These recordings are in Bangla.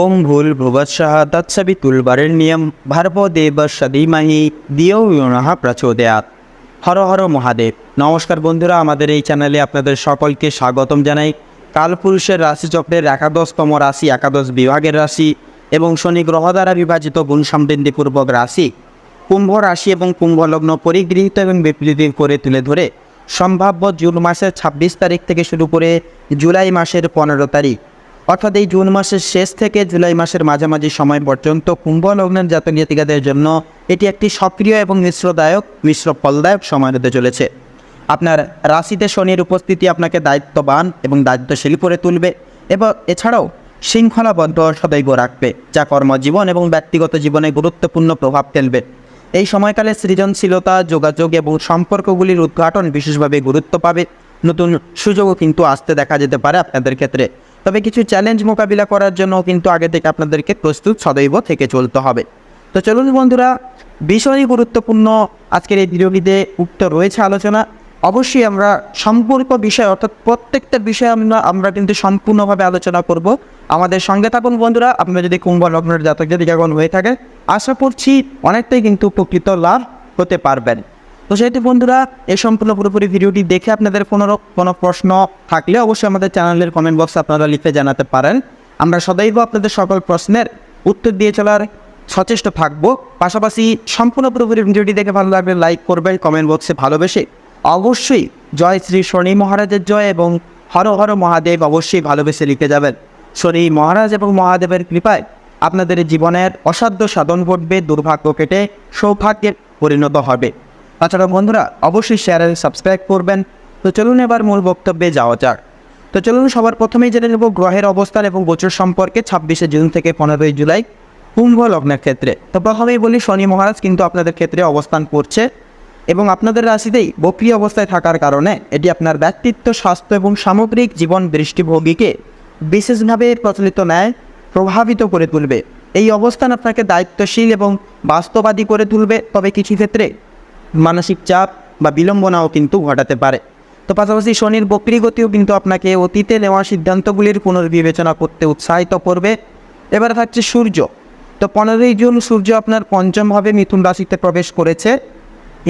ওম ভুল ভুবৎসহ তৎসবিতুল বরেণ্যম ভার্ব দেব সদীমহি দিও ইউনহ প্রচোদয়াত হর হর মহাদেব। নমস্কার বন্ধুরা, আমাদের এই চ্যানেলে আপনাদের সকলকে স্বাগতম জানাই। কালপুরুষের রাশিচক্রের একাদশতম রাশি, একাদশ বিভাগের রাশি এবং শনি গ্রহ দ্বারা বিভাজিত গুণ সমৃদ্ধিপূর্বক রাশি। কুম্ভ রাশি এবং কুম্ভ লগ্ন পরিগৃহীত এবং বিপরীত করে তুলে ধরে। সম্ভাব্য জুন মাসের ছাব্বিশ তারিখ থেকে শুরু করে জুলাই মাসের পনেরো তারিখ। অর্থাৎ এই জুন মাসের শেষ থেকে জুলাই মাসের মাঝামাঝি সময় পর্যন্ত কুম্ভ লগ্নের জাতক জাতিকাদের জন্য এটি একটি সক্রিয় এবং মিশ্রদায়ক, মিশ্র ফলদায়ক সময় হতে চলেছে। আপনার রাশিতে শনির উপস্থিতি আপনাকে দায়িত্ববান এবং দায়িত্বশীল করে তুলবে এবং এছাড়াও শৃঙ্খলাবদ্ধ সদৈব রাখবে, যা কর্মজীবন এবং ব্যক্তিগত জীবনে গুরুত্বপূর্ণ প্রভাব ফেলবে। এই সময়কালে সৃজনশীলতা, যোগাযোগ এবং সম্পর্কগুলির উদ্ঘাটন বিশেষভাবে গুরুত্ব পাবে। নতুন সুযোগও কিন্তু আসতে দেখা যেতে পারে আপনাদের ক্ষেত্রে। তবে কিছু চ্যালেঞ্জ মোকাবিলা করার জন্য কিন্তু আগে থেকে আপনাদেরকে প্রস্তুত সদৈব থেকে চলতে হবে। তো চলুন বন্ধুরা, ভীষণই গুরুত্বপূর্ণ আজকের এই ভিডিওটিতে উক্ত রয়েছে আলোচনা। অবশ্যই আমরা সম্পর্ক বিষয় অর্থাৎ প্রত্যেকটা বিষয়ে আমরা আমরা কিন্তু সম্পূর্ণভাবে আলোচনা করব। আমাদের সঙ্গে থাকুন বন্ধুরা, আপনারা যদি কুম্ভ লগ্নের জাতক কেমন হয়ে থাকে আশা করছি অনেকটাই কিন্তু উপকৃত লাভ হতে পারবেন। তো সেহেতু বন্ধুরা, এই সম্পূর্ণ পুরোপুরি ভিডিওটি দেখে আপনাদের কোনো কোনো প্রশ্ন থাকলে অবশ্যই আমাদের চ্যানেলের কমেন্ট বক্সে আপনারা লিখে জানাতে পারেন। আমরা সদাইব আপনাদের সকল প্রশ্নের উত্তর দিয়ে চলার সচেষ্ট থাকব। পাশাপাশি সম্পূর্ণ পুরোপুরি ভিডিওটি দেখে ভালো লাগলে লাইক করবেন কমেন্ট বক্সে ভালোবেসে অবশ্যই জয় শ্রী শনি মহারাজের জয় এবং হর হর মহাদেব অবশ্যই ভালোবেসে লিখে যাবেন। শনি মহারাজ এবং মহাদেবের কৃপায় আপনাদের জীবনের অসাধ্য সাধন ঘটবে, দুর্ভাগ্য কেটে সৌভাগ্যের পরিণত হবে। তাছাড়া বন্ধুরা, অবশ্যই শেয়ার সাবস্ক্রাইব করবেন। তো চলুন এবার মূল বক্তব্যে যাওয়া যাক। তো চলুন সবার প্রথমেই জেনে নেব গ্রহের অবস্থান এবং গোচর সম্পর্কে ছাব্বিশে জুন থেকে পনেরোই জুলাই কুম্ভ লগ্নের ক্ষেত্রে। তো প্রথমেই বলি, শনি মহারাজ কিন্তু আপনাদের ক্ষেত্রে অবস্থান করছে এবং আপনাদের রাশিতেই বক্রিয় অবস্থায় থাকার কারণে এটি আপনার ব্যক্তিত্ব, স্বাস্থ্য এবং সামগ্রিক জীবন দৃষ্টিভঙ্গিকে বিশেষভাবে প্রচলিত ন্যায় প্রভাবিত করে তুলবে। এই অবস্থান আপনাকে দায়িত্বশীল এবং বাস্তবাদী করে তুলবে। তবে কিছু ক্ষেত্রে মানসিক চাপ বা বিলম্বনাও কিন্তু ঘটাতে পারে। তো পাশাপাশি শনির বক্রি গতিও কিন্তু আপনাকে অতীতে নেওয়া সিদ্ধান্তগুলির পুনর্বিবেচনা করতে উৎসাহিত করবে। এবারে থাকছে সূর্য। তো পনেরোই জুন সূর্য আপনার পঞ্চমভাবে মিথুন রাশিতে প্রবেশ করেছে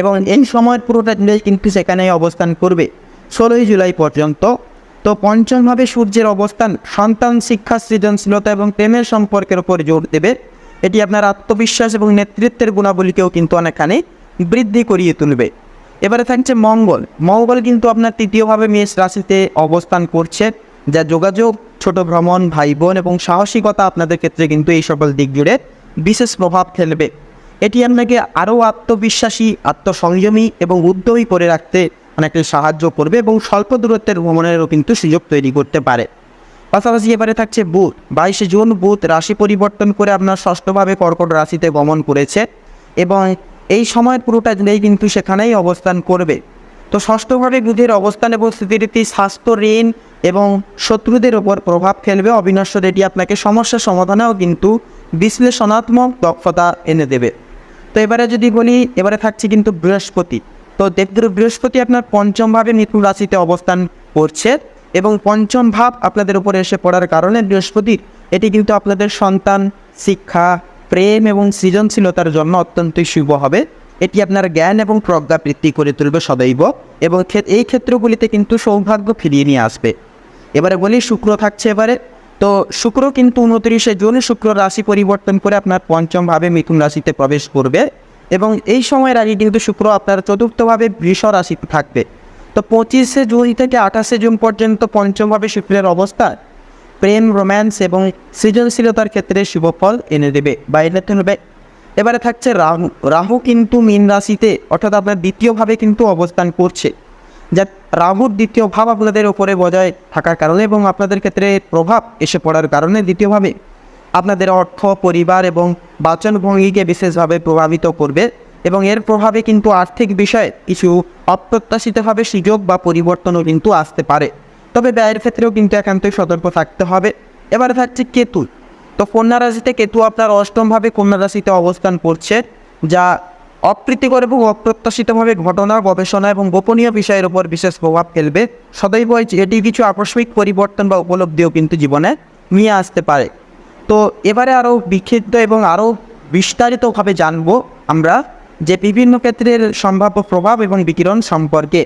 এবং এই সময়ের পুরোটা কিন্তু সেখানেই অবস্থান করবে, ষোলোই জুলাই পর্যন্ত। তো পঞ্চমভাবে সূর্যের অবস্থান সন্তান শিক্ষা, সৃজনশীলতা এবং প্রেমের সম্পর্কের উপর জোর দেবে। এটি আপনার আত্মবিশ্বাস এবং নেতৃত্বের গুণাবলীকেও কিন্তু অনেকখানি বৃদ্ধি করিয়ে তুলবে। এবারে থাকছে মঙ্গল। মঙ্গল কিন্তু আপনার তৃতীয়ভাবে মেষ রাশিতে অবস্থান করছে, যা যোগাযোগ, ছোট ভ্রমণ ভাই বোন এবং সাহসিকতা আপনাদের ক্ষেত্রে কিন্তু এই সকল দিক জুড়ে বিশেষ প্রভাব ফেলবে। এটি আপনাকে আরও আত্মবিশ্বাসী, আত্মসংযমী এবং উদ্যমী করে রাখতে অনেকটা সাহায্য করবে এবং স্বল্প দূরত্বের ভ্রমণেরও কিন্তু সুযোগ তৈরি করতে পারে। পাশাপাশি এবারে থাকছে বুধ। বাইশে জুন বুধ রাশি পরিবর্তন করে আপনার ষষ্ঠভাবে কর্কট রাশিতে গমন করেছে এবং এই সময়ের পুরোটা জুড়েই কিন্তু সেখানেই অবস্থান করবে। তো ষষ্ঠভাবে বুধের অবস্থান এবং স্থিতিরীতি, স্বাস্থ্য, ঋণ এবং শত্রুদের ওপর প্রভাব ফেলবে। অবিনশ্বর এটি আপনাকে সমস্যা সমাধানেও কিন্তু বিশ্লেষণাত্মক দক্ষতা এনে দেবে। তো এবারে যদি বলি, এবারে থাকছে কিন্তু বৃহস্পতি। তো দেবগুরু বৃহস্পতি আপনার পঞ্চমভাবে মিথুন রাশিতে অবস্থান করছে এবং পঞ্চম ভাব আপনাদের উপরে এসে পড়ার কারণে বৃহস্পতির এটি কিন্তু আপনাদের সন্তান, শিক্ষা প্রেম এবং সৃজনশীলতার জন্য অত্যন্তই শুভ হবে। এটি আপনার জ্ঞান এবং প্রজ্ঞা বৃদ্ধি করে তুলবে সদৈব এবং এই ক্ষেত্রগুলিতে কিন্তু সৌভাগ্য ফিরিয়ে নিয়ে আসবে। এবারে বলি, শুক্র থাকছে এবারে। তো শুক্র কিন্তু উনত্রিশে জুন শুক্র রাশি পরিবর্তন করে আপনার পঞ্চমভাবে মিথুন রাশিতে প্রবেশ করবে এবং এই সময়ের আগে কিন্তু শুক্র আপনার চতুর্থভাবে বৃষ রাশিতে থাকবে। তো পঁচিশে জুন থেকে আঠাশে জুন পর্যন্ত পঞ্চমভাবে শুক্রের অবস্থা প্রেম রোম্যান্স এবং সৃজনশীলতার ক্ষেত্রে শুভফল এনে দেবে। বা এনে তুলবে এবারে থাকছে রাহু। রাহু কিন্তু মীন রাশিতে, অর্থাৎ আপনার দ্বিতীয়ভাবে কিন্তু অবস্থান করছে। যা রাহুর দ্বিতীয় ভাব আপনাদের ওপরে বজায় থাকার কারণে এবং আপনাদের ক্ষেত্রে প্রভাব এসে পড়ার কারণে দ্বিতীয়ভাবে আপনাদের অর্থ, পরিবার এবং বাচনভঙ্গিকে বিশেষভাবে প্রভাবিত করবে এবং এর প্রভাবে কিন্তু আর্থিক বিষয়ে কিছু অপ্রত্যাশিতভাবে সুযোগ বা পরিবর্তনও কিন্তু আসতে পারে। তবে ব্যয়ের ক্ষেত্রেও কিন্তু একান্তই সতর্ক থাকতে হবে। এবারে থাকছে কেতু। তো কন্যা রাশিতে কেতু আপনার অষ্টমভাবে কন্যা রাশিতে অবস্থান করছে, যা অপ্রীতিকর এবং অপ্রত্যাশিতভাবে ঘটনা, গবেষণা এবং গোপনীয় বিষয়ের উপর বিশেষ প্রভাব ফেলবে। সদৈব এটি কিছু আকস্মিক পরিবর্তন বা উপলব্ধিও কিন্তু জীবনে নিয়ে আসতে পারে। তো এবারে আরও বিক্ষিপ্ত এবং আরও বিস্তারিতভাবে জানব আমরা যে বিভিন্ন ক্ষেত্রের সম্ভাব্য প্রভাব এবং বিকিরণ সম্পর্কে।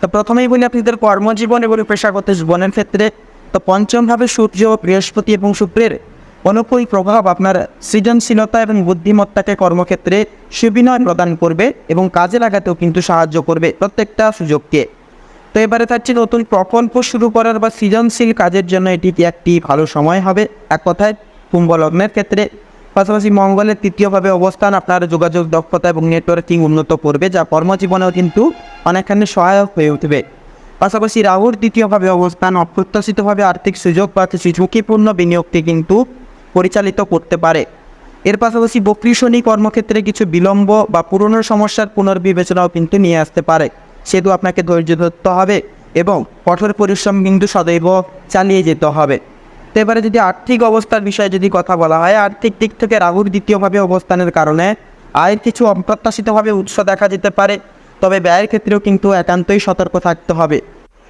তো প্রথমেই বলি আপনাদের কর্মজীবন এবং পেশাগত জীবনের ক্ষেত্রে তো পঞ্চমভাবে সূর্য, বৃহস্পতি এবং শুক্রের অনুকূল প্রভাব আপনার সৃজনশীলতা এবং বুদ্ধিমত্তাকে কর্মক্ষেত্রে সুবিনয় প্রদান করবে এবং কাজে লাগাতেও কিন্তু সাহায্য করবে প্রত্যেকটা সুযোগকে। তো এবারে থাকছে নতুন প্রকল্প শুরু করার বা সৃজনশীল কাজের জন্য এটি একটি ভালো সময় হবে। এক কথায় কুম্ভ লগ্নের ক্ষেত্রে পাশাপাশি মঙ্গলের তৃতীয়ভাবে অবস্থান, আপনার যোগাযোগ দক্ষতা এবং নেটওয়ার্কিং উন্নত করবে, যা কর্মজীবনেও কিন্তু অনেকখানি সহায়ক হয়ে উঠবে। পাশাপাশি রাহুর দ্বিতীয়ভাবে অবস্থান, অপ্রত্যাশিতভাবে আর্থিক সুযোগ বা কিছু ঝুঁকিপূর্ণ বিনিয়োগকে কিন্তু পরিচালিত করতে পারে। এর পাশাপাশি বক্রী শনি কর্মক্ষেত্রে কিছু বিলম্ব বা পুরনো সমস্যার পুনর্বিবেচনাও কিন্তু নিয়ে আসতে পারে। সেহেতু আপনাকে ধৈর্য ধরতে হবে এবং কঠোর পরিশ্রম কিন্তু সদৈব চালিয়ে যেতে হবে। তো এবারে যদি আর্থিক অবস্থার বিষয়ে যদি কথা বলা হয়, আর্থিক দিক থেকে রাহুর দ্বিতীয়ভাবে অবস্থানের কারণে আয়ের কিছু অপ্রত্যাশিতভাবে উৎস দেখা যেতে পারে, তবে ব্যয়ের ক্ষেত্রেও কিন্তু একান্তই সতর্ক থাকতে হবে।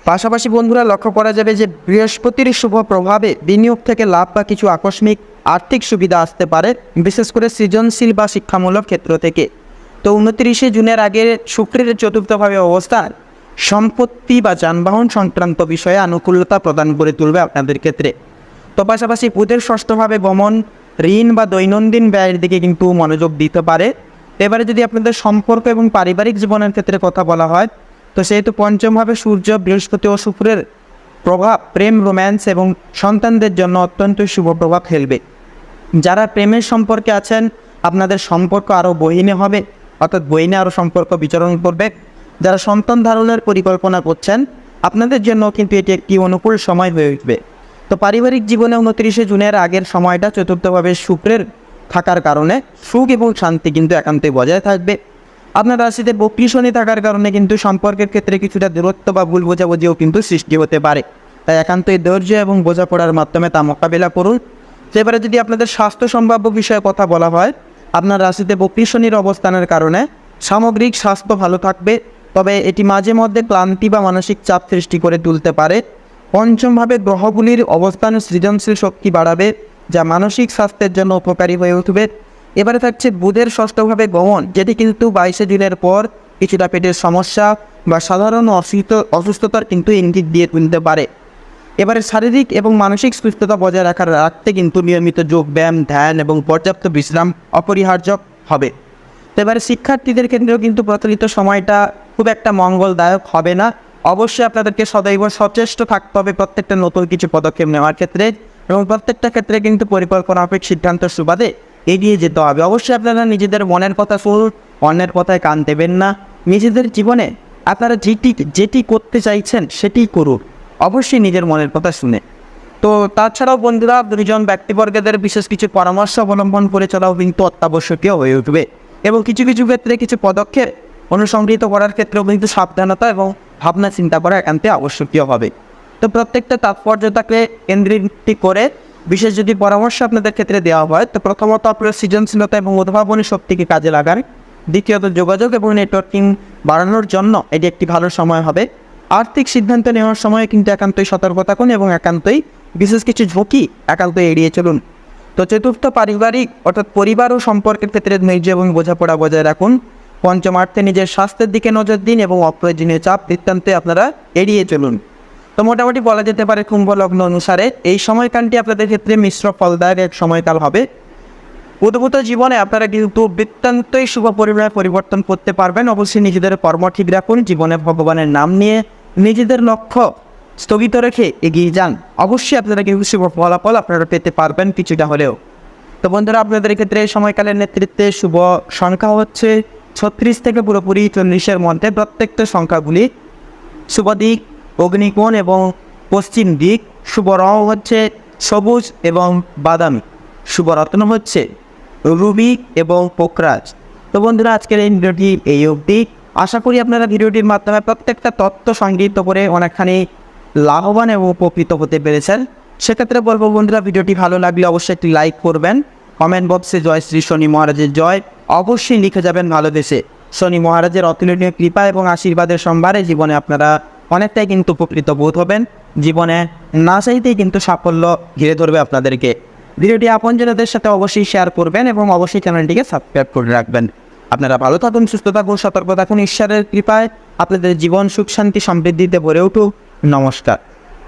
পাশাপাশি বন্ধুরা, লক্ষ্য করা যাবে যে বৃহস্পতির শুভ প্রভাবে বিনিয়োগ থেকে লাভ বা কিছু আকস্মিক আর্থিক সুবিধা আসতে পারে, বিশেষ করে সৃজনশীল বা শিক্ষামূলক ক্ষেত্র থেকে। তো উনত্রিশে জুনের আগে শুক্রের চতুর্থভাবে অবস্থান, সম্পত্তি বা যানবাহন সংক্রান্ত বিষয়ে আনুকূলতা প্রদান করে তুলবে আপনাদের ক্ষেত্রে। তো পাশাপাশি বুধের ষষ্ঠভাবে গমন, ঋণ বা দৈনন্দিন ব্যয়ের দিকে কিন্তু মনোযোগ দিতে পারে। এবারে যদি আপনাদের সম্পর্ক এবং পারিবারিক জীবনের ক্ষেত্রে কথা বলা হয়, তো সেহেতু পঞ্চমভাবে সূর্য, বৃহস্পতি ও শুক্রের প্রভাব প্রেম, রোম্যান্স এবং সন্তানদের জন্য অত্যন্ত শুভ প্রভাব ফেলবে। যারা প্রেমের সম্পর্কে আছেন, আপনাদের সম্পর্ক আরও বহিনে হবে, অর্থাৎ বহিনে আরও সম্পর্ক বিচরণ করবে। যারা সন্তান ধারণের পরিকল্পনা করছেন, আপনাদের জন্য কিন্তু এটি একটি অনুকূল সময় হয়ে উঠবে। তো পারিবারিক জীবনে উনত্রিশে জুনের আগের সময়টা চতুর্থভাবে শুক্রের থাকার কারণে সুখ এবং শান্তি কিন্তু একান্তই বজায় থাকবে। আপনার রাশিতে বক্রি শনি থাকার কারণে কিন্তু সম্পর্কের ক্ষেত্রে কিছুটা দূরত্ব বা ভুল বোঝাবুঝিও কিন্তু সৃষ্টি হতে পারে। তাই একান্তই ধৈর্য এবং বোঝাপড়ার মাধ্যমে তা মোকাবিলা করুন। তো এবারে যদি আপনাদের স্বাস্থ্য সম্ভাব্য বিষয়ে কথা বলা হয়, আপনার রাশিতে বক্রি শনির অবস্থানের কারণে সামগ্রিক স্বাস্থ্য ভালো থাকবে, তবে এটি মাঝে মধ্যে ক্লান্তি বা মানসিক চাপ সৃষ্টি করে তুলতে পারে। পঞ্চমভাবে গ্রহগুলির অবস্থান সৃজনশীল শক্তি বাড়াবে, যা মানসিক স্বাস্থ্যের জন্য উপকারী হয়ে উঠবে। এবারে থাকছে বুধের ষষ্ঠভাবে গমন, যেটি কিন্তু বাইশে দিনের পর কিছুটা পেটের সমস্যা বা সাধারণ অসুস্থ অসুস্থতার কিন্তু ইঙ্গিত দিয়ে তুলতে পারে। এবারে শারীরিক এবং মানসিক সুস্থতা বজায় রাখার রাখতে কিন্তু নিয়মিত যোগ ব্যায়াম, ধ্যান এবং পর্যাপ্ত বিশ্রাম অপরিহার্য হবে। তো এবারে শিক্ষার্থীদের ক্ষেত্রেও কিন্তু প্রচলিত সময়টা খুব একটা মঙ্গলদায়ক হবে না। অবশ্যই আপনাদেরকে সদৈব সচেষ্ট থাকতে হবে প্রত্যেকটা নতুন কিছু পদক্ষেপ নেওয়ার ক্ষেত্রে এবং প্রত্যেকটা ক্ষেত্রে কিন্তু পরিকল্পনা সিদ্ধান্ত সুবাদে এগিয়ে যেতে হবে। অবশ্যই আপনারা নিজেদের মনের কথা শুনুন, অন্যের কথায় কান দেবেন না। নিজেদের জীবনে আপনারা যেটি যেটি করতে চাইছেন সেটি করুন। অবশ্যই নিজের মনের কথা শুনে। তো তাছাড়াও বন্ধুরা, দুজন ব্যক্তিবর্গদের বিশেষ কিছু পরামর্শ অবলম্বন করে চলাও কিন্তু অত্যাবশ্যকীয় হয়ে উঠবে। এবং কিছু কিছু ক্ষেত্রে কিছু পদক্ষেপ অনুসংগৃহীত করার ক্ষেত্রেও কিন্তু সাবধানতা এবং ভাবনা, চিন্তা করা একান্তে আবশ্যকীয় হবে। তো প্রত্যেকটা তাৎপর্যতাকে কেন্দ্রীভূত করে বিশেষ যদি পরামর্শ আপনাদের ক্ষেত্রে দেওয়া হয়, তো প্রথমত আপনার সৃজনশীলতা এবং উদ্ভাবনী শক্তিকে কাজে লাগান। দ্বিতীয়ত যোগাযোগ এবং নেটওয়ার্কিং বাড়ানোর জন্য এটি একটি ভালো সময় হবে। আর্থিক সিদ্ধান্ত নেওয়ার সময় কিন্তু একান্তই সতর্ক থাকুন এবং একান্তই বিশেষ কিছু ঝুঁকি একান্তই এড়িয়ে চলুন। তো চতুর্থ পারিবারিক অর্থাৎ পরিবার ও সম্পর্কের ক্ষেত্রে ধৈর্য এবং বোঝাপড়া বজায় রাখুন। পঞ্চমার্থে নিজের স্বাস্থ্যের দিকে নজর দিন এবং অপ্রয়োজনীয় চাপ বৃত্তান্তে আপনারা এড়িয়ে চলুন। তো মোটামুটি বলা যেতে পারে কুম্ভ লগ্ন অনুসারে এই সময়কালটি আপনাদের ক্ষেত্রে মিশ্র ফলদায়ক এক সময়কাল হবে। উদ্ভূত জীবনে আপনারা কিন্তু বৃত্তান্তই শুভ পরিমাণে পরিবর্তন করতে পারবেন। অবশ্যই নিজেদের কর্ম ঠিক রাখুন, জীবনে ভগবানের নাম নিয়ে নিজেদের লক্ষ্য স্থগিত রেখে এগিয়ে যান। অবশ্যই আপনারা কিন্তু শুভ ফলাফল আপনারা পেতে পারবেন কিছুটা হলেও। তো বন্ধুরা, আপনাদের ক্ষেত্রে এই সময়কালের নেতৃত্বে শুভ সংখ্যা হচ্ছে ছত্রিশ থেকে পুরোপুরি চল্লিশের মধ্যে প্রত্যেকটা সংখ্যাগুলি শুভ দিক অগ্নিকোণ এবং পশ্চিম দিক। শুভ রং হচ্ছে সবুজ এবং বাদামি। শুভ রত্ন হচ্ছে রুবি এবং পোকরাজ তো বন্ধুরা, আজকের এই ভিডিওটি এই অবধি। আশা করি আপনারা ভিডিওটির মাধ্যমে প্রত্যেকটা তত্ত্ব সংগৃহীত করে অনেকখানি লাভবান এবং উপকৃত হতে পেরেছেন। সেক্ষেত্রে বলব বন্ধুরা, ভিডিওটি ভালো লাগলে অবশ্যই একটি লাইক করবেন। কমেন্ট বক্সে জয় শ্রী শনি মহারাজের জয়। অবশ্যই লিখে যাবেন ভালোবেসে শনি মহারাজের অতুলনীয় কৃপা এবং আশীর্বাদের সম্ভারে জীবনে আপনারা অনেকটাই কিন্তু উপকৃত বোধ হবেন। জীবনে না চাইতেই কিন্তু সাফল্য ঘিরে ধরবে আপনাদেরকে। ভিডিওটি আপনজনদের সাথে অবশ্যই শেয়ার করবেন এবং অবশ্যই চ্যানেলটিকে সাবস্ক্রাইব করে রাখবেন। আপনারা ভালো থাকুন, সুস্থ থাকুন, সতর্ক থাকুন, ঈশ্বরের কৃপায় আপনাদের জীবন সুখ শান্তি সমৃদ্ধিতে ভরে উঠুক। নমস্কার।